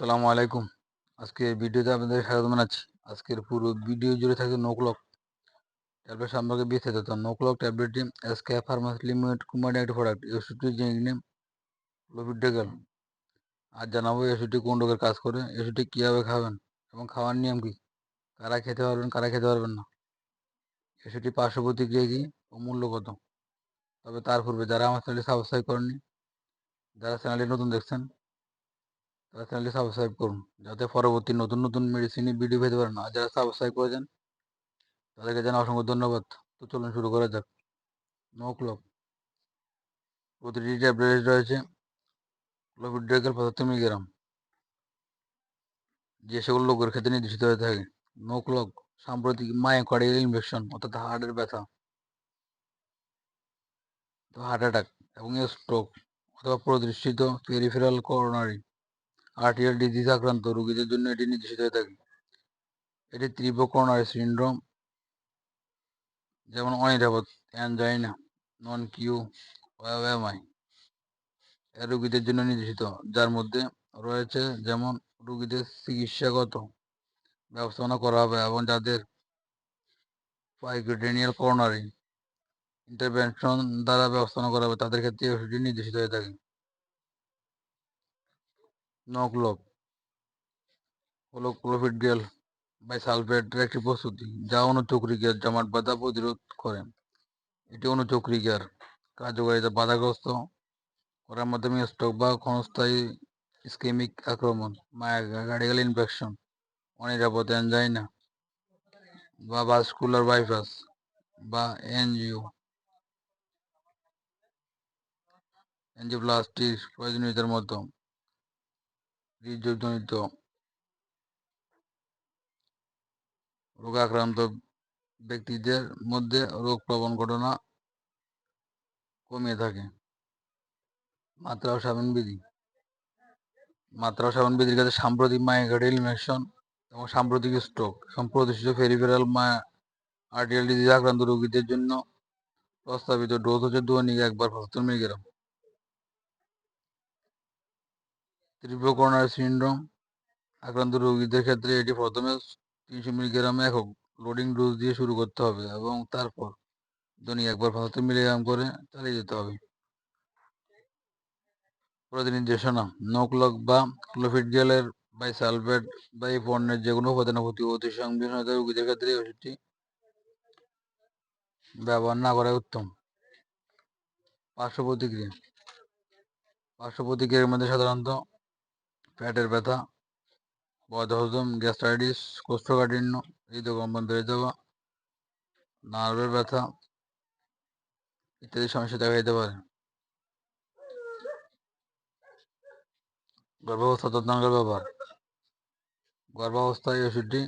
আসসালামু আলাইকুম। আজকে ভিডিওতে আপনাদের স্বাগত জানাচ্ছি। আজকের পুরো ভিডিও জুড়ে থাকছে নোক্লক। ট্যাবলেট সম্পর্কে বিস্তারিত নোক্লক ট্যাবলেটটি এসকে ফার্মাসি লিমিটেড কোম্পানির একটি প্রোডাক্ট এই ওষুধটির জেনিক নেম লোপিডেগাল আজ জানাব ওষুধটি কোন রোগের কাজ করে ওষুধটি কীভাবে খাবেন এবং খাওয়ার নিয়ম কী? কারা খেতে পারবেন, কারা খেতে পারবেন না? ওষুধটি পার্শ্ব প্রতিক্রিয়া কী ও মূল্য কত? তবে তার পূর্বে যারা আমার চ্যানেলটি সাবস্ক্রাইব করেননি, যারা চ্যানেলটি নতুন দেখছেন তারা চ্যানেলটি সাবস্ক্রাইব করুন, যাতে পরবর্তী নতুন নতুন মেডিসিনের ভিডিও পেতে পারেন। আর যারা সাবস্ক্রাইব করেছেন, তাদেরকে জানা অসংখ্য ধন্যবাদ। তো চলুন শুরু করা যাক। নো ক্লক প্রতিটি ট্যাবলেট রয়েছে ক্লোভিড্রেকের পঁচাত্তর মিলিগ্রাম যে সকল লোকের ক্ষেত্রে নির্দেশিত হয়ে থাকে। নো ক্লক সাম্প্রতিক মায়োকার্ডিয়াল ইনফেকশন অর্থাৎ হার্টের ব্যথা। হার্ট অ্যাটাক এবং স্ট্রোক অথবা প্রতিষ্ঠিত পেরিফেরাল করোনারি আর্টিয়াল ডিজিজ আক্রান্ত রোগীদের জন্য এটি নির্দেশিত হয়ে থাকে। এটি তীব্র করোনারি সিন্ড্রোম, যেমন অনিরাপদ, অ্যানজাইনা নন কিউ ওয়ামাই এর রোগীদের জন্য নির্দেশিত, যার মধ্যে রয়েছে যেমন রোগীদের চিকিৎসাগত ব্যবস্থাপনা করা হবে এবং যাদের পাইক্রেটেনিয়াল করোনারি ইন্টারভেনশন দ্বারা ব্যবস্থাপনা করা হবে, তাদের ক্ষেত্রে নির্দেশিত হয়ে থাকে। নকলক হলো বাই সালফেটের একটি প্রস্তুতি। যা অনুচক্রিকার জমাট বাধা প্রতিরোধ করে এটি অনুচক্রিকার কার্যকারিতা বাধাগ্রস্ত করার মাধ্যমে স্ট্রোক বা ক্ষণস্থায়ী স্কেমিক আক্রমণ মায়াগার্ডিয়াল ইনফেকশন, অনিরাপদ অ্যানজাইনা বা ভাস্কুলার বাইপাস বা এনজিও। এনজিওপ্লাস্টির প্রয়োজনীয়তার মতো হৃদজনিত রোগাক্রান্ত ব্যক্তিদের মধ্যে রোগ প্রবণ ঘটনা কমিয়ে থাকে। মাত্রা ও বিধি মাত্রা ও বিধির কাছে সাম্প্রতিক মায়োকার্ডিয়াল ইনফেকশন এবং সাম্প্রতিক স্ট্রোক এবং প্রতিষ্ঠিত ফেরিফেরাল আর্টিয়াল ডিজিজ আক্রান্ত রোগীদের জন্য প্রস্তাবিত ডোজ হচ্ছে দৈনিক একবার পঁচাত্তর মিলিগ্রাম। তীব্র সিন্ড্রোম আক্রান্ত রোগীদের ক্ষেত্রে এটি প্রথমে তিনশো মিলিগ্রাম একক লোডিং ডোজ দিয়ে শুরু করতে হবে এবং তারপর দৈনিক একবার পঁচাত্তর মিলিগ্রাম করে চালিয়ে যেতে হবে। প্রতি নির্দেশনা নোকলক বা ক্লোফিড জেলের বাই সালফেট বা এই পণ্যের যে কোনো উপাদানের প্রতি অতি সংবেদনশীলতা রোগীদের ক্ষেত্রে ওষুধটি ব্যবহার না করাই উত্তম। পার্শ্ব প্রতিক্রিয়া, পার্শ্ব প্রতিক্রিয়ার মধ্যে সাধারণত পেটের ব্যথা বদহজম গ্যাস্ট্রাইটিস, কোষ্ঠকাঠিন্য হৃদকম্পন বেড়ে যাওয়া নার্ভের ব্যথা ইত্যাদি সমস্যা দেখা যেতে পারে। গর্ভাবস্থা তত্ত্বাঙ্গের ব্যবহার। গর্ভাবস্থায় ওষুধটি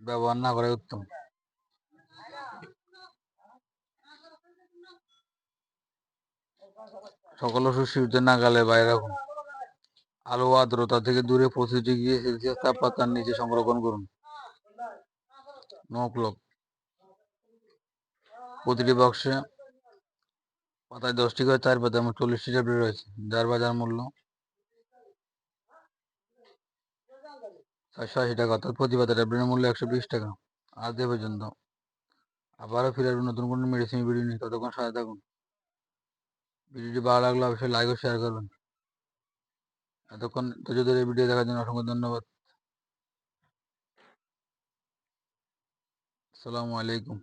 ব্যবহার না করাই উত্তম। সকল ওষুধ শিশুদের নাগালে বাইরে রাখুন। আলো আর্দ্রতা থেকে দূরে পঁচিশ ডিগ্রি সেলসিয়াস তাপমাত্রার নিচে সংরক্ষণ করুন। নো ক্লক প্রতিটি বক্সে পাতায় দশটি করে চার পাতা এবং চল্লিশটি ট্যাবলেট রয়েছে, যার বাজার মূল্য চারশো আশি টাকা, অর্থাৎ প্রতি পাতা ট্যাবলেটের মূল্য একশো বিশ টাকা। আজ এ পর্যন্ত। আবারও ফিরে আসবেন নতুন কোনো মেডিসিন ভিডিও নিয়ে। ততক্ষণ সাথে থাকুন ভিডিওটি ভালো লাগলে অবশ্যই লাইক ও শেয়ার করবেন। এতক্ষণ ধৈর্য ধরে ভিডিও দেখার জন্য অসংখ্য ধন্যবাদ। আসসালামু আলাইকুম।